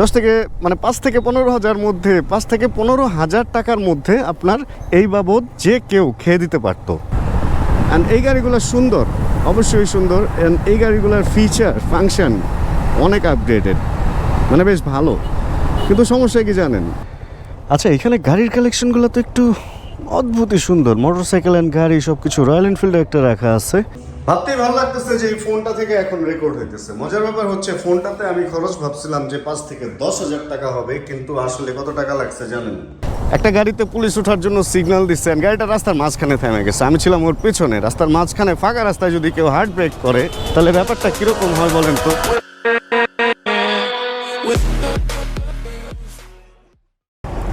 দশ থেকে মানে পাঁচ থেকে পনেরো হাজার মধ্যে, পাঁচ থেকে পনেরো হাজার টাকার মধ্যে আপনার এই বাবদ যে কেউ খেয়ে দিতে পারতো। অ্যান্ড এই গাড়িগুলো সুন্দর, অবশ্যই সুন্দর। অ্যান্ড এই গাড়িগুলোর ফিচার ফাংশন অনেক আপগ্রেডেড মানে বেশ ভালো। কিন্তু সমস্যা কি জানেন? আচ্ছা এখানে গাড়ির কালেকশনগুলো তো একটু অদ্ভুতই সুন্দর। মোটরসাইকেল অ্যান্ড গাড়ি সব কিছু রয়্যাল এনফিল্ডে একটা রাখা আছে। ভাবতেই ভালো লাগতেছে যে এই ফোনটা থেকে এখন রেকর্ড হইতেছে। মজার ব্যাপার হচ্ছে, ফোনটাতে আমি খরচ ভাবছিলাম যে পাঁচ থেকে দশ হাজার টাকা হবে, কিন্তু আসলে কত টাকা লাগছে জানেন? একটা গাড়িতে পুলিশ ওঠার জন্য সিগন্যাল দিচ্ছেন গাড়িটা রাস্তার মাঝখানে থেমে গেছে। আমি ছিলাম ওর পেছনে। রাস্তার মাঝখানে ফাঁকা রাস্তায় যদি কেউ হার্ট ব্রেক করে, তাহলে ব্যাপারটা কীরকম হয় বলেন তো?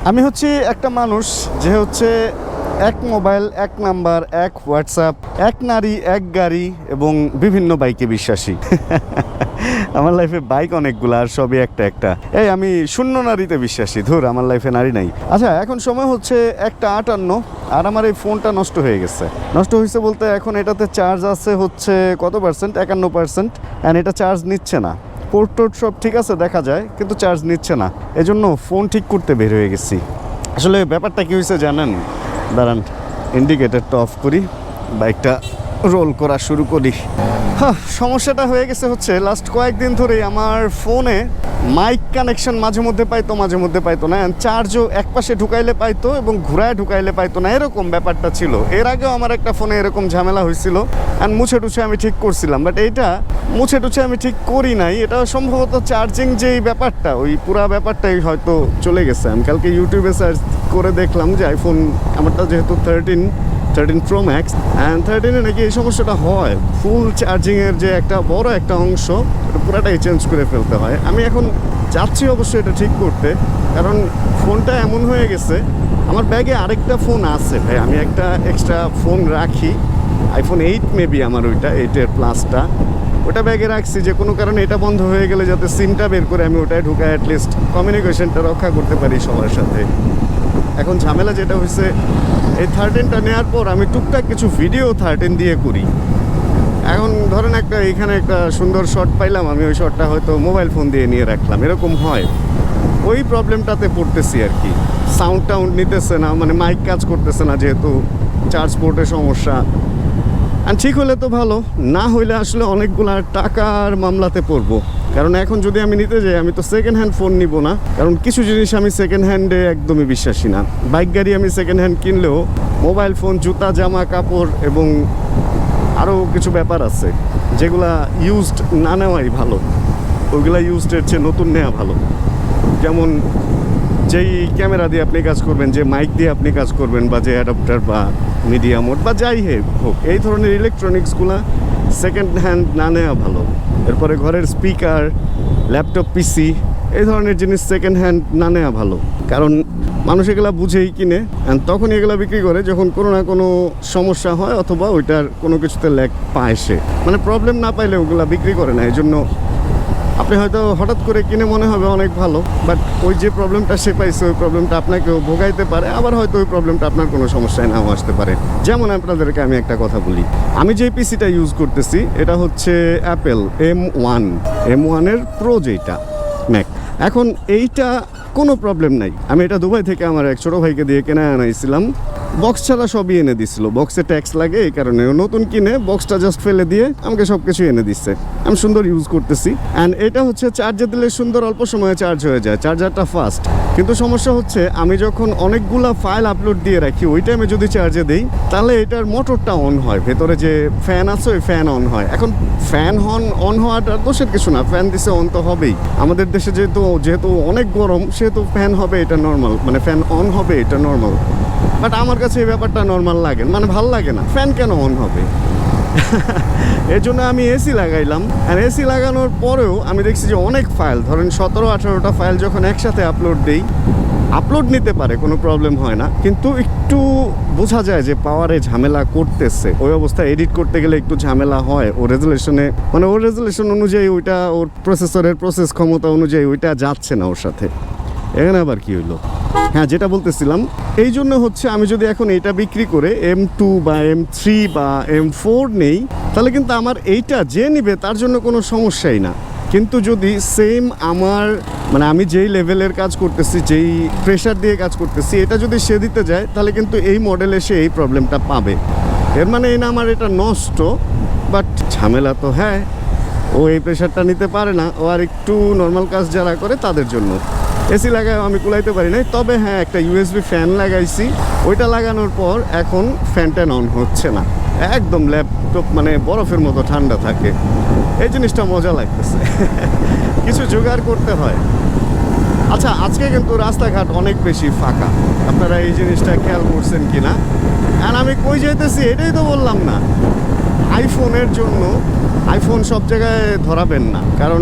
আমি হচ্ছে একটা মানুষ যে হচ্ছে এক মোবাইল, এক নাম্বার, এক হোয়াটসঅ্যাপ, এক নারী, এক গাড়ি এবং বিভিন্ন বাইকে বিশ্বাসী। আমার লাইফে বাইক অনেকগুলো আর সবই একটা একটা। এই আমি শূন্য নারীতে বিশ্বাসী, ধুর, আমার লাইফে নারী নাই। আচ্ছা এখন সময় হচ্ছে একটা আটান্ন, আর আমার এই ফোনটা নষ্ট হয়ে গেছে। নষ্ট হয়েছে বলতে এখন এটাতে চার্জ আছে হচ্ছে কত পার্সেন্ট একান্ন পার্সেন্ট অ্যান্ড এটা চার্জ নিচ্ছে না। পোর্ট টোর্ট সব ঠিক আছে, দেখা যায়, কিন্তু চার্জ নিচ্ছে না। এজন্য ফোন ঠিক করতে বের হয়ে গেছি। আসলে ব্যাপারটা কী হয়েছে জানেন? দাঁড়ান ইন্ডিকেটারটা অফ করি বাইকটা রোল করা শুরু করি। সমস্যাটা হয়ে গেছে হচ্ছে লাস্ট কয়েকদিন ধরেই আমার ফোনে মাইক কানেকশন মাঝে মধ্যে পাইতো, মাঝে মধ্যে পাইতো না। চার্জও এক পাশে ঢুকাইলে পাইতো এবং ঘুরায় ঢুকাইলে পাইতো না, এরকম ব্যাপারটা ছিল। এর আগেও আমার একটা ফোনে এরকম ঝামেলা হয়েছিল। অ্যান্ড মুছে টুছে আমি ঠিক করছিলাম বাট এইটা মুছে টুছে আমি ঠিক করি নাই। এটা সম্ভবত চার্জিং যেই ব্যাপারটা, ওই পুরা ব্যাপারটাই হয়তো চলে গেছে। আমি কালকে ইউটিউবে সার্চ করে দেখলাম যে আইফোন আমারটা যেহেতু thirteen thirteen pro max and থার্টিনে নাকি এই সমস্যাটা হয়। ফুল চার্জিংয়ের যে একটা বড় একটা অংশ, এটা পুরাটাই চেঞ্জ করে ফেলতে হয়। আমি এখন চাচ্ছি অবশ্যই এটা ঠিক করতে, কারণ ফোনটা এমন হয়ে গেছে, আমার ব্যাগে আরেকটা ফোন আছে ভাই, আমি একটা এক্সট্রা ফোন রাখি। আইফোন এইট মেবি আমার ওইটা এইটের প্লাসটা ওটা ব্যাগে রাখছি, যে কোনো কারণে এটা বন্ধ হয়ে গেলে যাতে সিমটা বের করে আমি ওটায় ঢুকায় অ্যাটলিস্ট কমিউনিকেশনটা রক্ষা করতে পারি সবার সাথে। এখন ঝামেলা যেটা হয়েছে এই থার্টিনটা নেওয়ার পর আমি টুকটাক কিছু ভিডিও থার্টিন দিয়ে করি। এখন ধরেন একটা, এখানে একটা সুন্দর শট পাইলাম, আমি ওই শটটা হয়তো মোবাইল ফোন দিয়ে নিয়ে রাখলাম, এরকম হয়। ওই প্রবলেমটাতে পড়তেছি আর কি। সাউন্ড টাউন্ড নিতেছে না মানে মাইক কাজ করতেছে না যেহেতু চার্জ পোর্টের সমস্যা। আর ঠিক হলে তো ভালো, না হইলে আসলে অনেকগুলা টাকার মামলাতে পড়ব। কারণ এখন যদি আমি নিতে যাই, আমি তো সেকেন্ড হ্যান্ড ফোন নিব না। কারণ কিছু জিনিস আমি সেকেন্ড হ্যান্ডে একদমই বিশ্বাসী না। বাইক গাড়ি আমি সেকেন্ড হ্যান্ড কিনলেও মোবাইল ফোন জুতা, জামা, কাপড় এবং আরও কিছু ব্যাপার আছে, যেগুলা ইউজড না নেওয়াই ভালো। ওইগুলা ইউজডের চেয়ে নতুন নেওয়া ভালো। যেমন যেই ক্যামেরা দিয়ে আপনি কাজ করবেন, যে মাইক দিয়ে আপনি কাজ করবেন বা যে অ্যাডাপ্টার বা মিডিয়া মোড বা যাই হোক, এই ধরনের ইলেকট্রনিক্সগুলো সেকেন্ড হ্যান্ড না নেওয়া ভালো। এরপরে ঘরের স্পিকার, ল্যাপটপ, পিসি, এই ধরনের জিনিস সেকেন্ড হ্যান্ড না নেওয়া ভালো। কারণ মানুষ এগুলা বুঝেই কিনে তখন এগুলা বিক্রি করে যখন কোনো না কোনো সমস্যা হয় অথবা ওইটার কোনো কিছুতে ল্যাক পায় সে। মানে প্রবলেম না পাইলে ওগুলা বিক্রি করে না এই জন্য আপনি হয়তো হঠাৎ করে কিনে মনে হবে অনেক ভালো বাট ওই যে প্রবলেমটা সে পাইছে, ওই প্রবলেমটা আপনাকেও ভোগাইতে পারে, আবার হয়তো ওই প্রবলেমটা আপনার কোনো সমস্যায় নাও আসতে পারে। যেমন আপনাদেরকে আমি একটা কথা বলি, আমি যে পিসিটা ইউজ করতেছি, এটা হচ্ছে অ্যাপেল এম ওয়ান এম ওয়ানের প্রো যেটা ম্যাক এখন এইটা কোনো প্রবলেম নাই। আমি এটা দুবাই থেকে আমার এক ছোটো ভাইকে দিয়ে কেনা আনাইছিলাম। বক্স ছাড়া সবই এনে দিছিল। বক্সে ট্যাক্স লাগে এই কারণে। নতুন কিনে বক্সটা জাস্ট ফেলে দিয়ে আমাকে সব কিছু এনে দিচ্ছে। আমি সুন্দর ইউজ করতেছি। অ্যান্ড এটা হচ্ছে চার্জে দিলে সুন্দর অল্প সময়ে চার্জ হয়ে যায়। চার্জারটা ফাস্ট কিন্তু সমস্যা হচ্ছে, আমি যখন অনেকগুলা ফাইল আপলোড দিয়ে রাখি, ওই টাইমে যদি চার্জে দিই, তাহলে এটার মোটরটা অন হয়। ভেতরে যে ফ্যান আছে, ওই ফ্যান অন হয়। এখন ফ্যান হন অন হওয়াটা দোষের কিছু না। ফ্যান দিছে অন তো হবেই। আমাদের দেশে যেহেতু যেহেতু অনেক গরম, সেহেতু ফ্যান হবে, এটা নর্মাল মানে ফ্যান অন হবে, এটা নর্মাল বাট আমার কাছে এই ব্যাপারটা নর্মাল লাগে মানে ভালো লাগে না। ফ্যান কেন অন হবে? এর জন্য আমি এসি লাগাইলাম। আর এসি লাগানোর পরেও আমি দেখছি যে অনেক ফাইল ধরেন সতেরো, আঠারোটা ফাইল যখন একসাথে আপলোড দিই আপলোড নিতে পারে, কোনো প্রবলেম হয় না। কিন্তু একটু বোঝা যায় যে পাওয়ারে ঝামেলা করতেছে। ওই অবস্থায় এডিট করতে গেলে একটু ঝামেলা হয়। ও রেজুলেশনে মানে ওর রেজুলেশন অনুযায়ী ওইটা, ওর প্রসেসরের প্রসেস ক্ষমতা অনুযায়ী ওইটা যাচ্ছে না ওর সাথে। এখানে আবার কি হইল? হ্যাঁ যেটা বলতেছিলাম, এই জন্য হচ্ছে আমি যদি এখন এইটা বিক্রি করে এম টু বা এম থ্রি বা এম ফোর নেই, তাহলে কিন্তু আমার এইটা যে নিবে তার জন্য কোনো সমস্যাই না। কিন্তু যদি সেম আমার মানে আমি যেই লেভেলের কাজ করতেছি, যেই প্রেশার দিয়ে কাজ করতেছি, এটা যদি সে দিতে যায়, তাহলে কিন্তু এই মডেল এসে এই প্রবলেমটা পাবে। এর মানে এই না আমার এটা নষ্ট বাট ঝামেলা তো হ্যাঁ ও এই প্রেশারটা নিতে পারে না, ও আর একটু নর্মাল কাজ যারা করে তাদের জন্য। এসি লাগায় আমি কুলাইতে পারি নাই। তবে হ্যাঁ একটা ইউএসবি ফ্যান লাগাইছি। ওইটা লাগানোর পর এখন ফ্যানটা অন হচ্ছে না। একদম ল্যাপটপ মানে বরফের মতো ঠান্ডা থাকে। এই জিনিসটা মজা লাগতেছে। কিছু জোগাড় করতে হয়। আচ্ছা আজকে কিন্তু রাস্তাঘাট অনেক বেশি ফাঁকা। আপনারা এই জিনিসটা খেয়াল করছেন কি না আর আমি কই যাইতেছি এটাই তো বললাম না। আইফোনের জন্য আইফোন সব জায়গায় ধরাবেন না। কারণ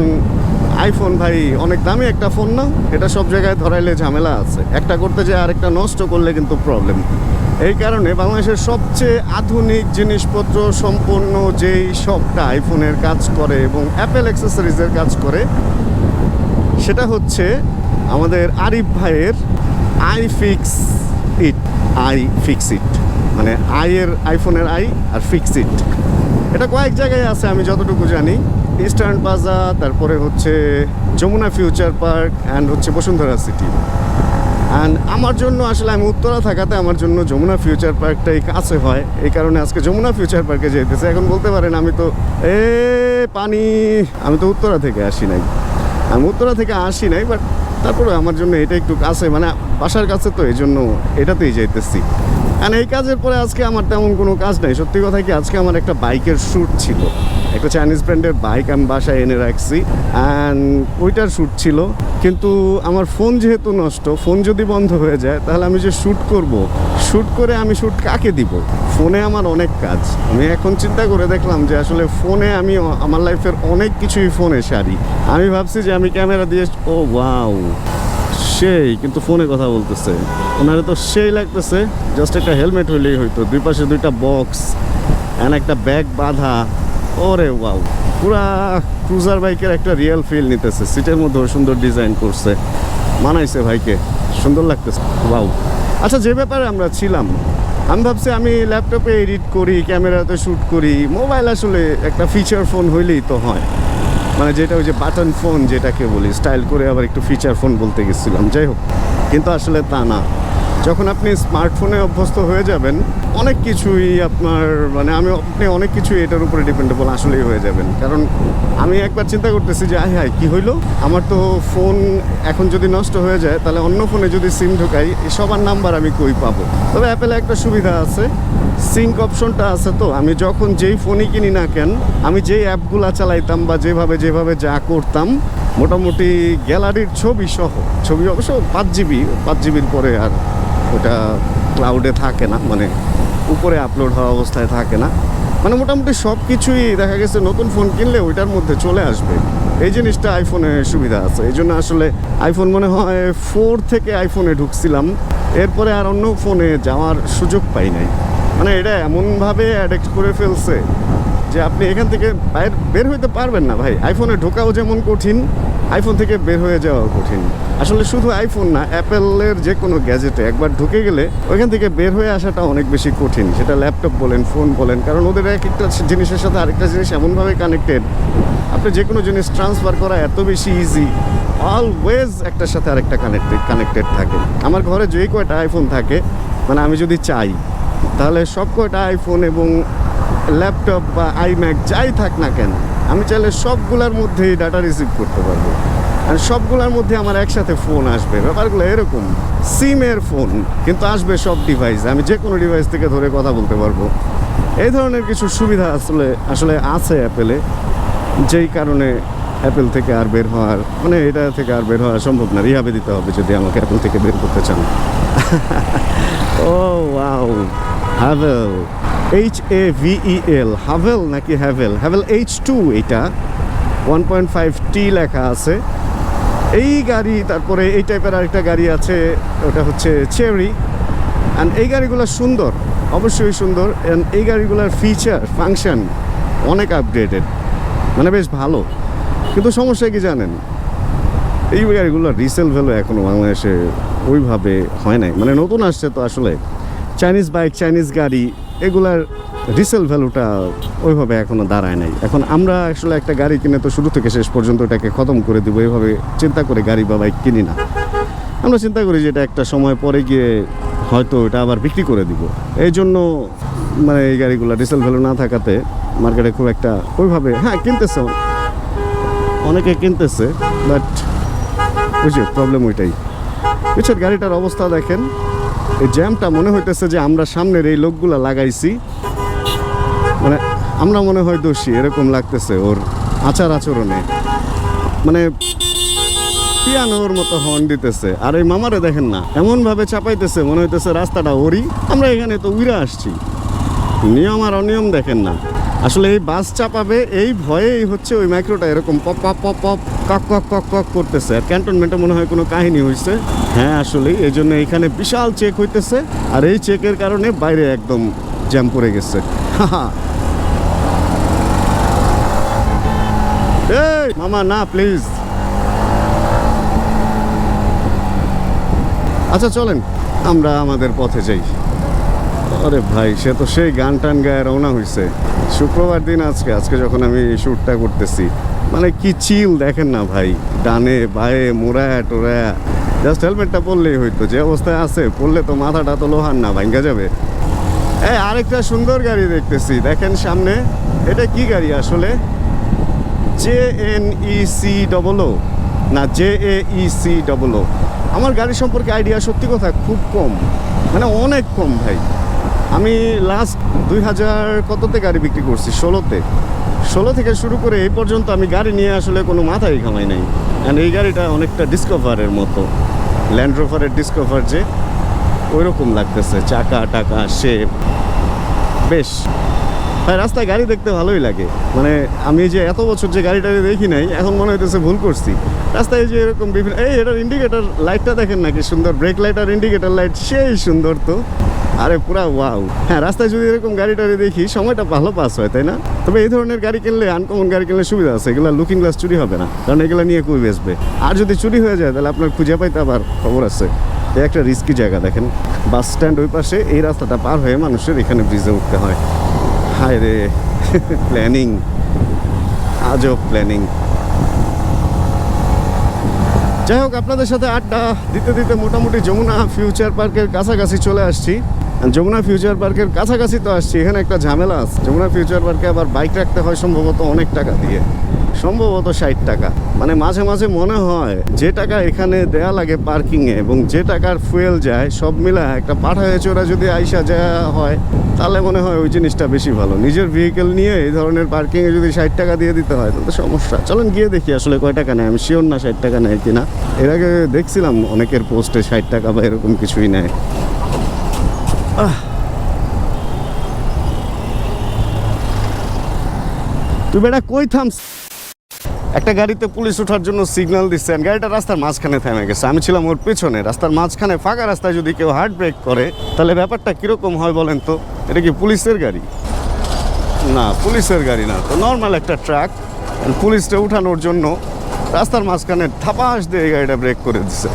আইফোন ভাই, অনেক দামি একটা ফোন না? এটা সব জায়গায় ধরাইলে ঝামেলা আছে। একটা করতে যে আরেকটা নষ্ট করলে কিন্তু প্রবলেম এই কারণে বাংলাদেশের সবচেয়ে আধুনিক জিনিসপত্র সম্পন্ন যেই সবটা আইফোনের কাজ করে এবং অ্যাপেল অ্যাক্সেসরিজের কাজ করে, সেটা হচ্ছে আমাদের আরিফ ভাইয়ের I fix it I fix it মানে আইয়ের আইফোনের আই আর ফিক্স ইট এটা কয়েক জায়গায় আছে, আমি যতটুকু জানি। ইস্টার্ন প্লাজা তারপরে হচ্ছে যমুনা ফিউচার পার্ক অ্যান্ড হচ্ছে বসুন্ধরা সিটি। অ্যান্ড আমার জন্য আসলে আমি উত্তরা থাকাতে আমার জন্য যমুনা ফিউচার পার্কটাই কাছে হয়। এই কারণে আজকে যমুনা ফিউচার পার্কে যেতেছে এখন বলতে পারেন আমি তো, এ পানি, আমি তো উত্তরা থেকে আসি নাই। আমি উত্তরা থেকে আসি নাই বাট তারপরে আমার জন্য এটা একটু কাছে মানে বাসার কাছে তো এই জন্য এটাতেই যাইতেছি। আর এই কাজের পরে আজকে আমার তেমন কোনো কাজ নাই। সত্যি কথা কি, আজকে আমার একটা বাইকের শ্যুট ছিল। একটা চাইনিজ ব্র্যান্ডের বাইক আমি বাসায় এনে রাখছি। অ্যান্ড ওইটার শ্যুট ছিল। কিন্তু আমার ফোন যেহেতু নষ্ট, ফোন যদি বন্ধ হয়ে যায়, তাহলে আমি যে শ্যুট করব, শ্যুট করে আমি শ্যুট কাকে দিব? ফোনে আমার অনেক কাজ। আমি এখন চিন্তা করে দেখলাম যে আসলে ফোনে আমি আমার লাইফের অনেক কিছুই ফোনে সারি। আমি ভাবছি যে আমি ক্যামেরা দিয়ে, ও ওয়াও সেই, কিন্তু ফোনে কথা বলতেছে। ওনারে তো সেই লাগতেছে জাস্ট একটা হেলমেট হইলেই হইতো। দুই পাশে দুইটা বক্স এন একটা ব্যাগ বাঁধা। ওরে ওয়াও পুরা ক্রুজার বাইকের একটা রিয়েল ফিল নিতেছে। সিটের মধ্যেও সুন্দর ডিজাইন করছে। মানাইছে ভাইকে। সুন্দর লাগতেছে। ওয়াও আচ্ছা যে ব্যাপারে আমরা ছিলাম, আমি ভাবছি আমি ল্যাপটপে এডিট করি ক্যামেরাতে শ্যুট করি। মোবাইল আসলে একটা ফিচার ফোন হইলেই তো হয়। মানে যেটা ওই যে বাটন ফোন যেটাকে বলি স্টাইল করে আবার একটু ফিচার ফোন বলতে গেছিলাম, যাই হোক। কিন্তু আসলে তা না। যখন আপনি স্মার্টফোনে অভ্যস্ত হয়ে যাবেন, অনেক কিছুই আপনার মানে আমি, আপনি অনেক কিছুই এটার উপরে ডিপেন্ডেবল আসলেই হয়ে যাবেন। কারণ আমি একবার চিন্তা করতেছি যে, আয় হায়, কী হইল? আমার তো ফোন এখন যদি নষ্ট হয়ে যায়, তাহলে অন্য ফোনে যদি সিম ঢোকাই সবার নাম্বার আমি কই পাবো? তবে অ্যাপেলে একটা সুবিধা আছে। সিঙ্ক অপশনটা আছে তো? আমি যখন যেই ফোনই কিনি না কেন, আমি যেই অ্যাপগুলা চালাইতাম বা যেভাবে যেভাবে যা করতাম, মোটামুটি গ্যালারির ছবি সহ, ছবি অবশ্য পাঁচ জিবি পাঁচ জিবির পরে আর ওটা ক্লাউডে থাকে না মানে উপরে আপলোড হওয়া অবস্থায় থাকে না। মানে মোটামুটি সব কিছুই দেখা গেছে নতুন ফোন কিনলে ওইটার মধ্যে চলে আসবে। এই জিনিসটা আইফোনে সুবিধা আছে। এই জন্য আসলে আইফোন মনে হয় ফোর থেকে আইফোনে ঢুকছিলাম। এরপরে আর অন্য ফোনে যাওয়ার সুযোগ পাই নাই। মানে এটা এমনভাবে অ্যাডেক্ট করে ফেলছে যে আপনি এখান থেকে বাইর, বের হইতে পারবেন না ভাই। আইফোনে ঢোকাও যেমন কঠিন আইফোন থেকে বের হয়ে যাওয়াও কঠিন। আসলে শুধু আইফোন না অ্যাপেলের যে কোনো গ্যাজেটে একবার ঢুকে গেলে ওইখান থেকে বের হয়ে আসাটা অনেক বেশি কঠিন। সেটা ল্যাপটপ বলেন ফোন বলেন, কারণ ওদের এক একটা জিনিসের সাথে আরেকটা জিনিস এমনভাবে কানেক্টেড আপনি যে কোনো জিনিস ট্রান্সফার করা এত বেশি ইজি অলওয়েজ একটার সাথে আরেকটা কানেক্টেড কানেক্টেড থাকে। আমার ঘরে যেই কয়টা আইফোন থাকে মানে আমি যদি চাই তাহলে সব কয়টা আইফোন এবং ল্যাপটপ বা আইম্যাক যাই থাক না কেন, আমি চাইলে সবগুলোর মধ্যেই ডাটা রিসিভ করতে পারব। আর সবগুলোর মধ্যে আমার একসাথে ফোন আসবে। ব্যাপারগুলো এরকম সিমের ফোন কিন্তু আসবে সব ডিভাইস আমি যে কোনো ডিভাইস থেকে ধরে কথা বলতে পারব। এই ধরনের কিছু সুবিধা আসলে আসলে আছে অ্যাপেলে যেই কারণে অ্যাপেল থেকে আর বের হওয়ার মানে এটা থেকে আর বের হওয়া সম্ভব না। রিহাবে দিতে হবে যদি আমাকে অ্যাপেল থেকে বের করতে চান। ও wow Haval H A V E L Haval নাকি হ্যাভেল হ্যাভেল এইচ টু এটা। ওয়ান পয়েন্ট ফাইভ টি লেখা আছে। এই গাড়ি, তারপরে এই টাইপের আরেকটা গাড়ি আছে, ওটা হচ্ছে চেরি অ্যান্ড এই গাড়িগুলো সুন্দর, অবশ্যই সুন্দর। অ্যান্ড এই গাড়িগুলোর ফিচার ফাংশন অনেক আপগ্রেডেড মানে বেশ ভালো। কিন্তু সমস্যা কি জানেন? এই গাড়িগুলোর রিসেল ভ্যালু এখনও বাংলাদেশে ওইভাবে হয় নাই। মানে নতুন আসছে তো আসলে। চাইনিজ বাইক চাইনিজ গাড়ি, এগুলার রিসেল ভ্যালুটা ওইভাবে এখনও দাঁড়ায় নাই। এখন আমরা আসলে একটা গাড়ি কিনে তো শুরু থেকে শেষ পর্যন্ত এটাকে খতম করে দিব এইভাবে চিন্তা করে গাড়ি বা বাইক কিনি না। আমরা চিন্তা করি যে এটা একটা সময় পরে গিয়ে হয়তো এটা আবার বিক্রি করে দিব। এই জন্য মানে এই গাড়িগুলো রিসেল ভ্যালু না থাকাতে মার্কেটে খুব একটা ওইভাবে হ্যাঁ কিনতেছে অনেকে কিনতেছে বাট বুঝছি প্রবলেম ওইটাই। বুঝছেন গাড়িটার অবস্থা দেখেন। এই জ্যামটা মনে হইতেছে যে আমরা সামনের এই লোকগুলা লাগাইছি। মানে আমরা মনে হয় দোষী, এরকম লাগতেছে ওর আচার আচরণে। মানে পিয়ানোর মতো হর্ন দিতেছে। আর এই মামারে দেখেন না, এমনভাবে চাপাইতেছে, মনে হইতেছে রাস্তাটা ওরই। আমরা এখানে তো উইরা আসছি। নিয়ম আর অনিয়ম দেখেন না। আসলে এই বাস চাপাবে, এই ভয়েই হচ্ছে ওই মাইক্রোটা এরকম পপ পপ পপ পপ, কক কক কক কক করতেছে। আর ক্যান্টনমেন্টে মনে হয় কোনো কাহিনী হয়েছে হ্যাঁ আসলে এই জন্য এখানে বিশাল চেক হইতেছে, আর এই চেকের কারণে বাইরে একদম জ্যাম পড়ে গেছে। এই, মামা, না প্লিজ আচ্ছা চলেন, আমরা আমাদের পথে যাই। আরে ভাই, সে তো সেই গান টান গায়ে রওনা হয়েছে শুক্রবার দিন আজকে আজকে যখন আমি শ্যুটটা করতেছি মানে কি চিল দেখেন না ভাই, ডানে বায়ে মোড়ায়া টোড়ায়া। জাস্ট হেলমেটটা পরলেই হইতো, যে অবস্থায় আছে পড়লে তো মাথাটা তো লোহার না, ভাঙ্গা যাবে। এই আরেকটা সুন্দর গাড়ি দেখতেছি, দেখেন সামনে, এটা কি গাড়ি আসলে? J N E C double O, না, J A E C double O. আমার গাড়ি সম্পর্কে আইডিয়া সত্যি কথা খুব কম মানে অনেক কম ভাই। আমি লাস্ট দুই হাজার কততে গাড়ি বিক্রি করছি? ষোলোতে। ষোলো থেকে শুরু করে এই পর্যন্ত আমি গাড়ি নিয়ে আসলে কোনো মাথায় কামাই নাই। অ্যান্ড এই গাড়িটা অনেকটা ডিসকভারের মতো। ল্যান্ড রোভারের ডিসকভার যে ওই রকম লাগতেছে। চাকা, টাকা শেপ বেশ। হ্যাঁ রাস্তায় গাড়ি দেখতে ভালোই লাগে। মানে আমি যে এত বছর যে গাড়িটাকে দেখি নাই, এখন মনে হইতেছে ভুল করছি। রাস্তায় যে এরকম বিভিন্ন এই এটার ইন্ডিকেটার লাইটটা দেখেন নাকি? সুন্দর ব্রেক লাইট আর ইন্ডিকেটার লাইট সেই সুন্দর তো। আরে পুরা ওয়াও। হ্যাঁ রাস্তায় যদি এরকম গাড়িটারে দেখি, সময়টা ভালো পাস হয়, তাই না? তবে এই ধরনের গাড়ি কিনলে আনকমন গাড়ি কিনলে সুবিধা আছে। এগুলো লুকিং গ্লাস চুরি হবে না, কারণ এগুলো নিয়ে কই বেচবে আর যদি চুরি হয়ে যায়, তাহলে আপনার খুঁজে পাইতে আবার খবর আছে। একটা রিস্কি জায়গা, দেখেন। বাস স্ট্যান্ড ওই পাশে, এই রাস্তাটা পার হয়ে মানুষের এখানে ব্রিজে উঠতে হয়। হায় রে প্ল্যানিং আজব প্ল্যানিং যাই হোক, আপনাদের সাথে আড্ডা দিতে দিতে মোটামুটি যমুনা ফিউচার পার্কের কাছাকাছি চলে আসছি। যমুনা ফিউচার পার্কের কাছাকাছি তো আসছি, এখানে একটা ঝামেলা আছে। যমুনা ফিউচার পার্কে আবার বাইক রাখতে হয় সম্ভবত অনেক টাকা দিয়ে। সম্ভবত ষাট টাকা। মানে মাঝে মাঝে মনে হয় যে টাকা এখানে দেয়া লাগে পার্কিংয়ে এবং যে টাকার ফুয়েল যায়, সব মিলা একটা পাঠায় চোরা যদি আইসা যাওয়া হয়, তাহলে মনে হয় ওই জিনিসটা বেশি ভালো। নিজের ভেহিকেল নিয়ে এই ধরনের পার্কিংয়ে যদি ষাট টাকা দিয়ে দিতে হয়, তাহলে সমস্যা। চলেন গিয়ে দেখি আসলে কয় টাকা নেয়। আমি শিওর না ষাট টাকা নেয় কিনা। এর আগে দেখছিলাম অনেকের পোস্টে ষাট টাকা বা এরকম কিছুই নেয়। তুই বেটা কই থামস? একটা গাড়িতে পুলিশ ওঠার জন্য সিগন্যাল দিচ্ছে and গাড়িটা রাস্তার মাঝখানে থেমে গেছে। আমি ছিলাম ওর পেছনে। রাস্তার মাঝখানে ফাঁকা রাস্তায় যদি কেউ হার্ট ব্রেক করে, তাহলে ব্যাপারটা কীরকম হয় বলেন তো? এটা কি পুলিশের গাড়ি? না, পুলিশের গাড়ি না। তো নর্মাল একটা ট্রাক পুলিশটা উঠানোর জন্য রাস্তার মাঝখানে থাপাস দিয়ে গাড়িটা ব্রেক করে দিছে।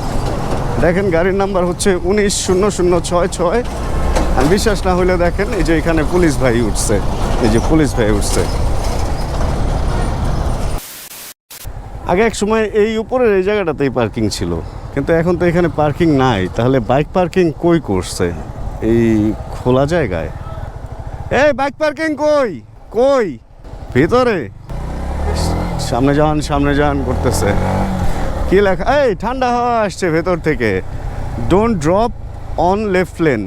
দেখেন গাড়ির নাম্বার হচ্ছে উনিশ শূন্য শূন্য ছয় ছয় আর বিশ্বাস না হলে দেখেন, এই যে এখানে পুলিশ ভাই উঠছে। এই যে পুলিশ ভাই উঠছে। আগে এক সময় এই উপরের এই জায়গাটাতেই পার্কিং ছিল। কিন্তু এখন তো এখানে পার্কিং নাই। তাহলে বাইক পার্কিং কই করছে? এই খোলা জায়গায়। এই বাইক পার্কিং কই? কই? ভিতরে। সামনে যান সামনে যান করতেছে। কি লেখা? এই ঠান্ডা হাওয়া আসছে ভেতর থেকে। Don't drop on left lane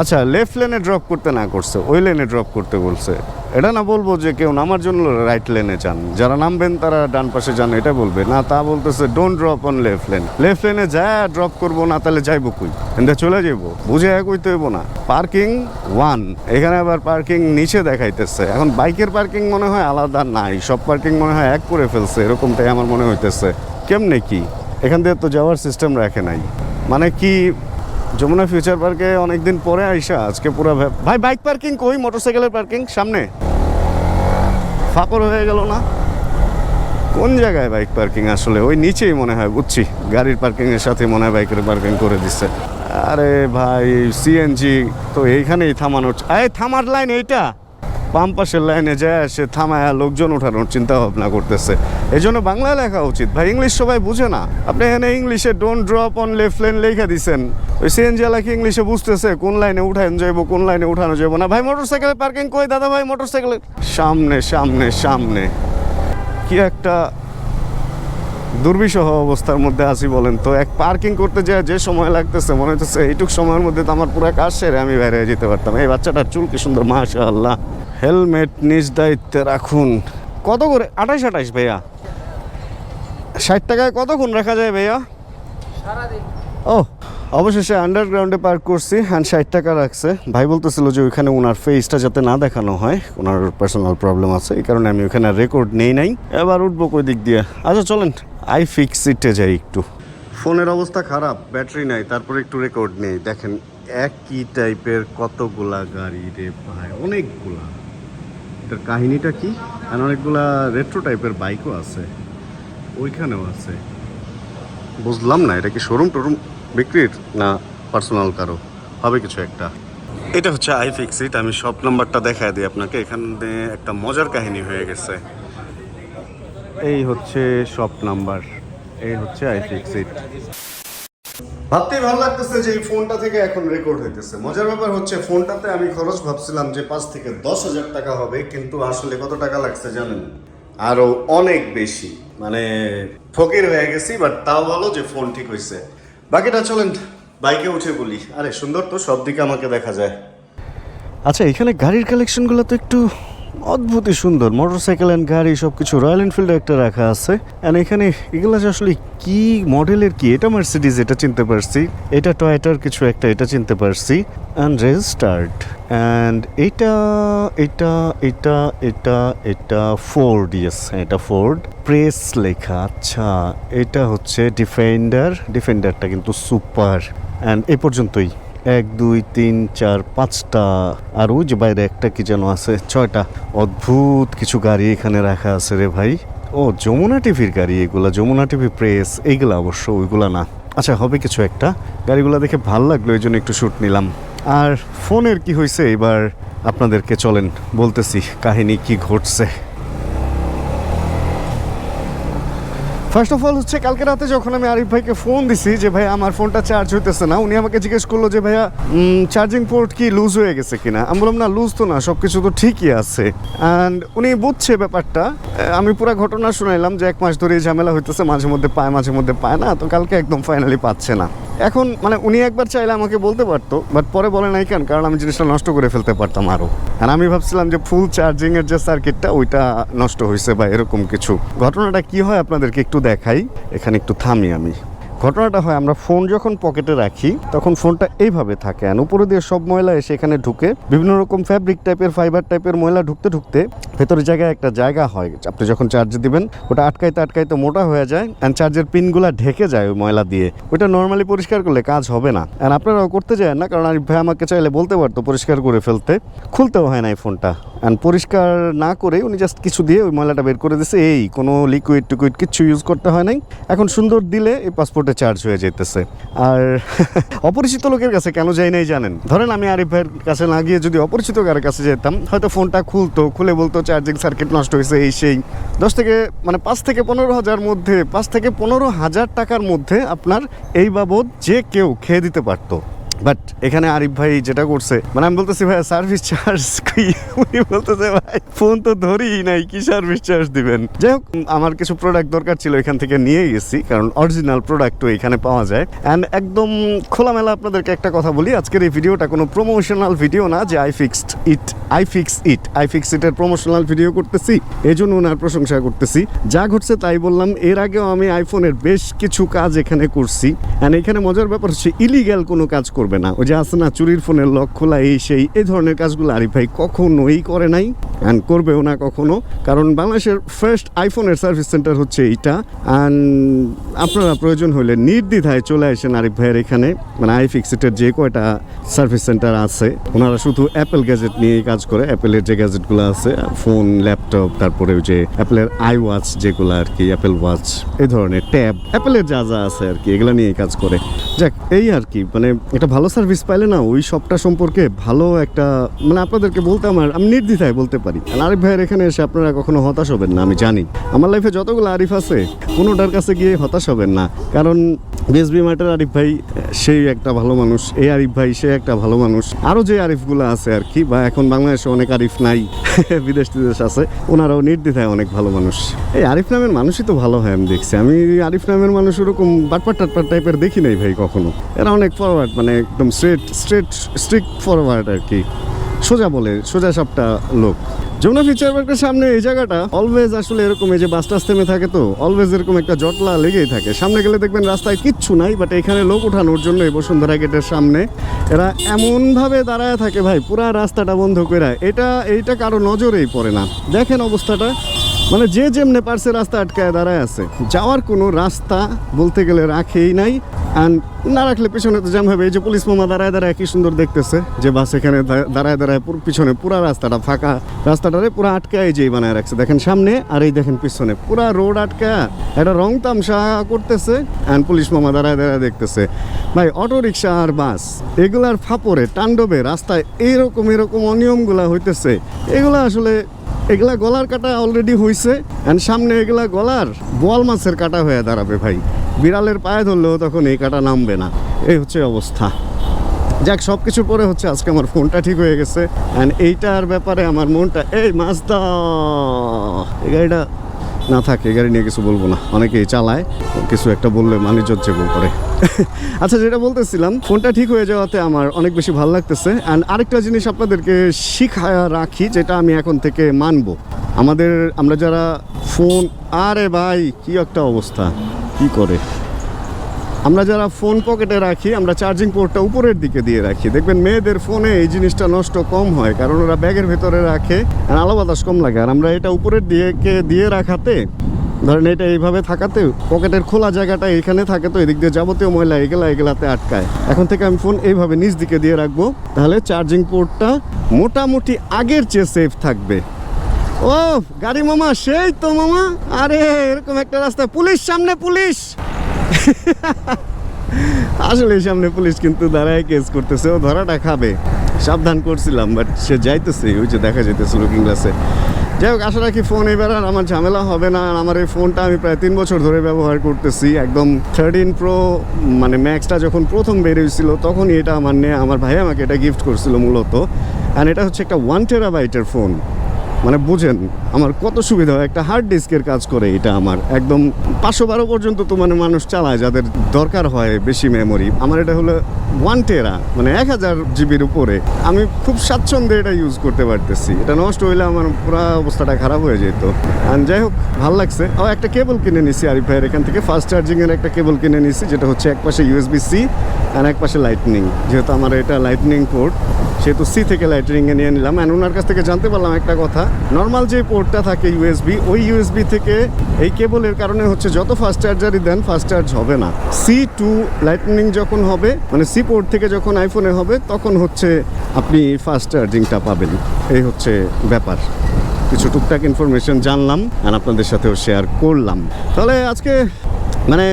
আচ্ছা লেফট লেনে ড্রপ করতে না করছে, ওই লেনে ড্রপ করতে বলছে। এটা না বলব যে কেউ নামার জন্য রাইট লেনে যান। যারা নামবেন তারা ডান পাশে যান, এটা বলবে। না, তা বলতেছে don't drop on left lane left লেনে যা ড্রপ করব না, তাহলে যাইবো কই? এনতে চলে যাব বুঝে কইতে হইব না। পার্কিং ওয়ান এখানে আবার পার্কিং নিচে দেখাইতেছে। এখন বাইকের পার্কিং মনে হয় আলাদা নাই। সব পার্কিং মনে হয় এক করে ফেলছে, এরকমটাই আমার মনে হইতেছে। কেমনে কি? এখান দিয়ে তো যাওয়ার সিস্টেম রাখে নাই। মানে কি যমুনা ফিউচার পার্কে অনেকদিন পরে আইসা, আজকে পুরো ভাই, বাইক পার্কিং, কই? মোটরসাইকেলের পার্কিং, সামনে? ফাঁকর হয়ে গেল না? কোন জায়গায় বাইক পার্কিং আসলে? ওই নিচেই মনে হয়, বুঝছি। গাড়ির পার্কিং এর সাথে মনে হয় বাইকের পার্কিং করে দিচ্ছে আরে ভাই, সিএনজি তো এইখানেই থামানো এই থামার লাইন এইটা। বাম পাশের লাইনে যায় সে থামায় লোকজন ওঠানোর চিন্তা ভাবনা করতেছে। এই জন্য বাংলায় লেখা উচিত, ভাই, ইংলিশ সবাই বুঝে না। আপনি এখানে ইংলিশে don't drop on left line লেখা দিছেন। ওই সিএনজি এলাকা ইংলিশে বুঝতেছে? কোন লাইনে উঠানো যাইবো, কোন লাইনে উঠানো যাব না? ভাই মোটর সাইকেলে পার্কিং কই? দাদা ভাই মোটর সাইকেলের সামনে সামনে সামনে। কি একটা দুর্বিষহ অবস্থার মধ্যে আছি বলেন তো। এক পার্কিং করতে যায়, যে সময় লাগতেছে, মনে হচ্ছে এইটুক সময়ের মধ্যে তো আমার পুরো কাজ সেরে আমি বাইরে যেতে পারতাম। এই বাচ্চাটার চুল কি সুন্দর মাশা আল্লাহ হেলমেট নিজ দায়িত্বে রাখুন। কত করে? আঠাইশ আঠাইশ ভাইয়া। ষাট টাকায় কতক্ষণ রাখা যায় ভাইয়া? ও, অবশেষে আন্ডারগ্রাউন্ডে পার্ক করছি হ্যান্ড ষাট টাকা রাখছে। ভাই বলতেছিল যে ওইখানে ওনার ফেসটা যাতে না দেখানো হয় ওনার পার্সোনাল প্রবলেম আছে, এই কারণে আমি ওখানে রেকর্ড নেই নাই। এবার উঠবো কই দিক দিয়ে। আচ্ছা চলেন। আই ফিক্স ইটে যাই একটু। ফোনের অবস্থা খারাপ, ব্যাটারি নাই, তারপরে একটু রেকর্ড নেই। দেখেন, একই টাইপের কতগুলা গাড়ি রে ভাই, অনেকগুলা। এটার কাহিনীটা কি? আর অনেকগুলা রেট্রো টাইপের বাইকও আছে। ওইখানেও আছে। বুঝলাম না, এটা কি শোরুম টোরুম বিক্রির না পার্সোনাল কারও? হবে কিছু একটা। এটা হচ্ছে আই ফিক্সিট আমি শপ নাম্বারটা দেখায় দিই আপনাকে। এখানে একটা মজার কাহিনী হয়ে গেছে। এই হচ্ছে শপ নাম্বার এই হচ্ছে আই ফিক্সিট ভাবতেই ভালো লাগতেছে যে এই ফোনটা থেকে এখন রেকর্ড হইতেছে। মজার ব্যাপার হচ্ছে ফোনটাতে আমি খরচ ভাবছিলাম যে পাঁচ থেকে দশ হাজার টাকা হবে, কিন্তু আসলে কত টাকা লাগছে জানেন? আরও অনেক বেশি। মানে ফকির হয়ে গেছি বাট তাও ভালো যে ফোন ঠিক হয়েছে বাকিটা চলেন, বাইকে উঠে বলি। আরে সুন্দর তো, সব দিকে আমাকে দেখা যায়। আচ্ছা এখানে গাড়ির কালেকশনগুলো তো একটু অদ্ভুতই সুন্দর। মোটরসাইকেল অ্যান্ড গাড়ি সব কিছু রয়্যাল এনফিল্ডে একটা রাখা আছে। অ্যান্ড এখানে এগুলো যে আসলে কি মডেলের কি? এটা মার্সিডিজ এটা চিনতে পারছি। এটা টয়েটার কিছু একটা, এটা চিনতে পারছি। অ্যান্ড রেজিস্টার্ড অ্যান্ড এটা এটা এটা এটা এটা ফোর্ড ইয়েস এটা ফোর্ড প্রেস লেখা আচ্ছা। এটা হচ্ছে ডিফেন্ডার ডিফেন্ডারটা কিন্তু সুপার অ্যান্ড এই পর্যন্তই। এক, দুই, তিন, চার, পাঁচটা, আর ওই যে বাইরে একটা কি যেন আছে, ছয়টা। অদ্ভুত কিছু গাড়ি এখানে রাখা আছে রে ভাই। ও, যমুনা টিভির গাড়ি এগুলা, যমুনা টিভি প্রেস, এইগুলা অবশ্য ওইগুলা না। আচ্ছা হবে কিছু একটা। গাড়িগুলো দেখে ভালো লাগল, এই জন্য একটু শ্যুট নিলাম। আর ফোনের কি হয়েছে এবার আপনাদেরকে চলেন, বলতেছি, কাহিনী কি ঘটছে? ফার্স্ট অফ অল হচ্ছে কালকে রাতে যখন আমি আরিফ ভাইকে ফোন দিছি যে ভাই আমার ফোনটা চার্জ হইতেছে না, উনি আমাকে জিজ্ঞেস করল যে, ভাইয়া চার্জিং পোর্ট কি লুজ হয়ে গেছে কিনা? আমি বললাম, না লুজ তো না সব কিছু তো ঠিকই আছে। অ্যান্ড উনি বুঝছে ব্যাপারটা। আমি পুরো ঘটনা শুনাইলাম যে, এক মাস ধরে ঝামেলা হইতেছে, মাঝে মধ্যে পায়, মাঝে মধ্যে পায় না, তো কালকে একদম ফাইনালি পাচ্ছে না। এখন মানে উনি একবার চাইলে আমাকে বলতে পারতো বাট পরে বলে নাই কেন? কারণ আমি জিনিসটা নষ্ট করে ফেলতে পারতাম আরও আর আমি ভাবছিলাম যে ফুল চার্জিংয়ের যে সার্কিটটা ওইটা নষ্ট হয়েছে বা এরকম কিছু। ঘটনাটা কি হয় আপনাদেরকে একটু দেখাই। এখানে একটু থামি আমি। ঘটনাটা হয়, আমরা ফোন যখন পকেটে রাখি, তখন ফোনটা এইভাবে থাকে। আর উপরে দিয়ে সব ময়লা এসে এখানে ঢুকে, বিভিন্ন রকম ফ্যাব্রিক টাইপের ফাইবার টাইপের ময়লা ঢুকতে ঢুকতে ভেতরে জায়গায় একটা জায়গা হয়। আপনি যখন চার্জ দিবেন, ওটা আটকাইতে আটকাইতে মোটা হয়ে যায় অ্যান্ড চার্জের পিনগুলো ঢেকে যায় ওই ময়লা দিয়ে। ওটা নর্মালি পরিষ্কার করলে কাজ হবে না। অ্যান্ড আপনারাও করতে যায় না, কারণ ভাই আমাকে চাইলে বলতে পারতো পরিষ্কার করে ফেলতে। খুলতেও হয় না এই ফোনটা। অ্যান্ড পরিষ্কার না করে উনি জাস্ট কিছু দিয়ে ওই ময়লাটা বের করে দিয়েছে, এই কোনো লিকুইড টুকুইড কিচ্ছু ইউজ করতে হয় নাই। এখন সুন্দর দিলে এই পাসপোর্টে চার্জ হয়ে যেতেছে আর অপরিচিত লোকের কাছে কেন যাই নাই জানেন? ধরেন আমি আরিফ ভাইয়ের কাছে না গিয়ে যদি অপরিচিত কারের কাছে যেতাম, হয়তো ফোনটা খুলতো, খুলে বলতো চার্জিং সার্কিট নষ্ট হয়েছে এই সেই। দশ থেকে মানে পাঁচ থেকে পনেরো হাজার মধ্যে, পাঁচ থেকে পনেরো হাজার টাকার মধ্যে আপনার এই বাবদ যে কেউ খেয়ে দিতে পারতো। বাট এখানে আরিফ ভাই যেটা করছে মানে আমি বলতেছি ভাই সার্ভিস চার্জ কি? উনি বলতেছে, ভাই ফোন তো ধরি নাই, কি সার্ভিস চার্জ দিবেন? যাই হোক, আমার কিছু প্রোডাক্ট দরকার ছিল এখান থেকে নিয়ে গেছি, কারণ অরিজিনাল প্রোডাক্টও এখানে পাওয়া যায়। অ্যান্ড একদম খোলামেলা আপনাদেরকে একটা কথা বলি, আজকের এই ভিডিওটা কোনো প্রমোশনাল ভিডিও না যে I fixed it I fix it I fix ইটের প্রমোশনাল ভিডিও করতেছি এই জন্য ওনার প্রশংসা করতেছি। যা ঘটছে তাই বললাম, এর আগেও আমি আইফোনের বেশ কিছু কাজ এখানে করছি। অ্যান্ড এখানে মজার ব্যাপার হচ্ছে ইলিগ্যাল কোনো কাজ করবে না। ওই যে আছে না, চুরির ফোনের লক খোলা, এই সেই, এই ধরনের কাজগুলো আরিফ ভাই কখনোই করে নাই অ্যান্ড করবেও না কখনো। কারণ বাংলাদেশের ফার্স্ট আইফোনের সার্ভিস সেন্টার হচ্ছে এইটা। অ্যান্ড আপনারা প্রয়োজন হলে নির্দ্বিধায় চলে আসেন আরিফ ভাইয়ের এখানে। মানে আই ফিক্সিটের যে কয়টা সার্ভিস সেন্টার আছে, ওনারা শুধু অ্যাপেল গ্যাজেট নিয়ে কাজ করে। অ্যাপেলের যে গ্যাজেটগুলো আছে ফোন ল্যাপটপ তারপরে ওই যে অ্যাপেলের আই ওয়াচ যেগুলো আর কি অ্যাপেল ওয়াচ এই ধরনের ট্যাব অ্যাপেলের যা যা আছে আর কি, এগুলো নিয়ে কাজ করে। যাক, এই আর কি মানে একটা ভালো সার্ভিস পাইলে না, ওই সবটা সম্পর্কে ভালো একটা মানে আপনাদেরকে বলতে আমার, আমি নির্দ্বিধায় বলতে পারি। আর আরিফ ভাইয়ের এখানে এসে আপনারা কখনো হতাশ হবেন না, আমি জানি। আমার লাইফে যতগুলো আরিফ আছে, কোনোটার কাছে গিয়ে হতাশ হবেন না। কারণ বিএসবি মার্টের আরিফ ভাই, সেই একটা ভালো মানুষ, এই আরিফ ভাই, সে একটা ভালো মানুষ। আরও যে আরিফগুলো আছে আর কি, বা এখন বাংলাদেশে অনেক আরিফ নাই, বিদেশ টিদেশ আছে, ওনারাও নির্দ্বিধায় অনেক ভালো মানুষ। এই আরিফ নামের মানুষই তো ভালো হয়, আমি দেখছি। আমি আরিফ নামের মানুষ ওরকম বাটপাট টাটপাট টাইপের দেখি নাই ভাই কখনো। এরা অনেক ফরওয়ার্ড মানে একদম স্ট্রেট স্ট্রেট স্ট্রিক্ট ফরওয়ার্ড আর কি। সোজা বলে, সোজা সবটা লোক। যমুনা ফিচার পার্কের সামনে এই জায়গাটা অলওয়েজ আসলে এরকম এই যে বাস টাস থেমে থাকে তো অলওয়েজ এরকম একটা জটলা লেগেই থাকে। সামনে গেলে দেখবেন রাস্তায় কিচ্ছু নাই বাট এখানে লোক ওঠানোর জন্য এই বসুন্ধরা গেটের সামনে এরা এমনভাবে দাঁড়ায় থাকে ভাই, পুরা রাস্তাটা বন্ধ করে এটা, এইটা কারও নজরেই পড়ে না। দেখেন অবস্থাটা। মানে যে যেমনে পারছে রাস্তা আটকায় দাঁড়ায় আছে। যাওয়ার কোনো রাস্তা বলতে গেলে রাখেই নাই। অ্যান্ড না রাখলে পিছনে তো জ্যাম হবে। এই যে পুলিশ মামা দাঁড়ায় দাঁড়ায় কি সুন্দর দেখতেছে যে বাস এখানে দাঁড়ায় দাঁড়ায় পিছনে পুরা রাস্তাটা ফাঁকা। রাস্তাটারে পুরো আটকায় যেই বানায় রাখছে। দেখেন সামনে আর এই দেখেন পিছনে পুরা রোড আটকায় একটা রং তামসা করতেছে অ্যান্ড পুলিশ মামা দাঁড়ায় দাঁড়ায় দেখতেছে। ভাই অটো রিক্সা আর বাস, এগুলার ফাপরে তাণ্ডবে রাস্তায় এইরকম এরকম অনিয়মগুলা হইতেছে। এগুলা আসলে এগুলা গলার কাটা অলরেডি হয়েছে অ্যান্ড সামনে এগুলা গলার বল মাছের কাটা হয়ে দাঁড়াবে ভাই। বিড়ালের পায়ে ধরলেও তখন এই কাটা নামবে না। এই হচ্ছে অবস্থা। যাক সব কিছু পরে হচ্ছে আজকে আমার ফোনটা ঠিক হয়ে গেছে অ্যান্ড এইটার ব্যাপারে আমার মনটা এই মাছদা এই গাড়িটা না থাকে, গাড়ি নিয়ে কিছু বলব না। অনেকেই চালায়, কিছু একটা বললে মানে যেগুলো করে। আচ্ছা যেটা বলতেছিলাম, ফোনটা ঠিক হয়ে যাওয়াতে আমার অনেক বেশি ভালো লাগতেছে। অ্যান্ড আরেকটা জিনিস আপনাদেরকে শিখা রাখি, যেটা আমি এখন থেকে মানবো। আমাদের, আমরা যারা ফোন, আরে ভাই, কি একটা অবস্থা, কি করে? আমরা যারা ফোন পকেটে রাখি, আমরা চার্জিং পোর্টটা উপরের দিকে দিয়ে রাখি। দেখবেন মেয়েদের ফোনে এই জিনিসটা নষ্ট কম হয়, কারণ ওরা ব্যাগের ভেতরে রাখে আর আলো বাতাস কম লাগে। আর আমরা এটা উপরের দিকে দিয়ে রাখাতে, ধরেন এটা এইভাবে থাকাতে পকেটের খোলা জায়গাটা এখানে থাকে তো, এদিক দিয়ে যাবতীয় ময়লা এগুলা এগুলাতে আটকায়। এখন থেকে আমি ফোন এইভাবে নিচ দিকে দিয়ে রাখব, তাহলে চার্জিং পোর্টটা মোটামুটি আগের চেয়ে সেফ থাকবে। ও গাড়ি মামা, সেই তো মামা। আরে, এরকম একটা রাস্তা। পুলিশ, সামনে পুলিশ! আসলে সামনে পুলিশ কিন্তু দাঁড়ায় কেস করতেছে, ও ধরাটা খাবে। সাবধান করছিলাম বাট সে যাইতেছে, ওই যে দেখা যাইতেছে লুকিং গ্লাসে যাই হোক, আশা রাখি ফোন এবার আর আমার ঝামেলা হবে না, আর আমার এই ফোনটা আমি প্রায় তিন বছর ধরে ব্যবহার করতেছি, একদম থার্টিন প্রো মানে ম্যাক্সটা যখন প্রথম বেরিয়েছিল তখনই এটা আমার নিয়ে আমার ভাই আমাকে এটা গিফট করছিল মূলত। আর এটা হচ্ছে একটা ওয়ান টেরাবাইটের ফোন মানে বুঝেন, আমার কত সুবিধা হয়, একটা হার্ড ডিস্কের কাজ করে এটা আমার। একদম পাঁচশো বারো পর্যন্ত তো মানে মানুষ চালায়, যাদের দরকার হয় বেশি মেমোরি আমার এটা হলো ওয়ান টেরা মানে এক হাজার জিবির উপরে। আমি খুব স্বাচ্ছন্দ্যে এটা ইউজ করতে পারতেছি। এটা নষ্ট হইলে আমার পুরো অবস্থাটা খারাপ হয়ে যেত। আর যাই হোক, ভালো লাগছে। ও, একটা কেবল কিনে নিছি আরিফ ভাইয়ের এখান থেকে। ফাস্ট চার্জিংয়ের একটা কেবল কিনে নিছি, যেটা হচ্ছে এক পাশে ইউএসবি সি আর এক পাশে লাইটনিং যেহেতু আমার এটা লাইটনিং পোর্ট সেহেতু সি থেকে লাইটনিংয়ে নিয়ে নিলাম। অ্যান্ড ওনার কাছ থেকে জানতে পারলাম একটা কথা নর্মাল যে পোর্টটা থাকে ইউএসবি ওই ইউএসবি থেকে এই কেবলের কারণে হচ্ছে যত ফাস্ট চার্জারই দেন ফাস্ট চার্জ হবে না। সি টু লাইটনিং যখন হবে মানে সি পোর্ট থেকে যখন আইফোনে হবে, তখন হচ্ছে আপনি ফাস্ট চার্জিংটা পাবেন। এই হচ্ছে ব্যাপার। কিছু টুকটাক ইনফরমেশন জানলাম আর আপনাদের সাথেও শেয়ার করলাম। তাহলে আজকে মানে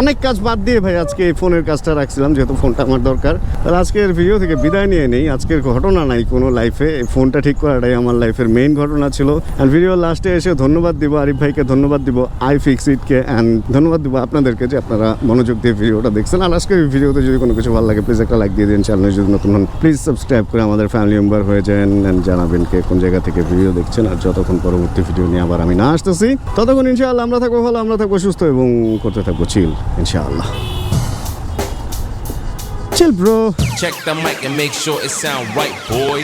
অনেক কাজ বাদ দিয়ে ভাই আজকে এই ফোনের কাজটা রাখছিলাম, যেহেতু ফোনটা আমার দরকার। তাহলে আজকের ভিডিও থেকে বিদায় নিয়ে নেই, আজকের ঘটনা নাই কোনো লাইফে এই ফোনটা ঠিক করাটাই আমার লাইফের মেইন ঘটনা ছিল। অ্যান্ড ভিডিও লাস্টে এসে ধন্যবাদ দিব, আরিফ ভাইকে ধন্যবাদ দিব আই ফিক্স ইটকে অ্যান্ড ধন্যবাদ দিব আপনাদেরকে যে আপনারা মনোযোগ দিয়ে ভিডিওটা দেখছেন। আর আজকের ভিডিওতে যদি কোনো কিছু ভালো লাগে প্লিজ একটা লাইক দিয়ে দিন চ্যানেলে যদি নতুন হন প্লিজ সাবস্ক্রাইব করে আমাদের ফ্যামিলি মেম্বার হয়ে যান অ্যান্ড জানাবেন কে কোন জায়গা থেকে ভিডিও দেখছেন। আর যতক্ষণ পরবর্তী ভিডিও নিয়ে আবার আমি না আসতেছি, ততক্ষণ ইনশাআল্লাহ আমরা থাকব ভালো, আমরা থাকব সুস্থ এবং করতে থাকব চিল inshallah. Chill, bro. Check the mic and make sure it sound right, boys.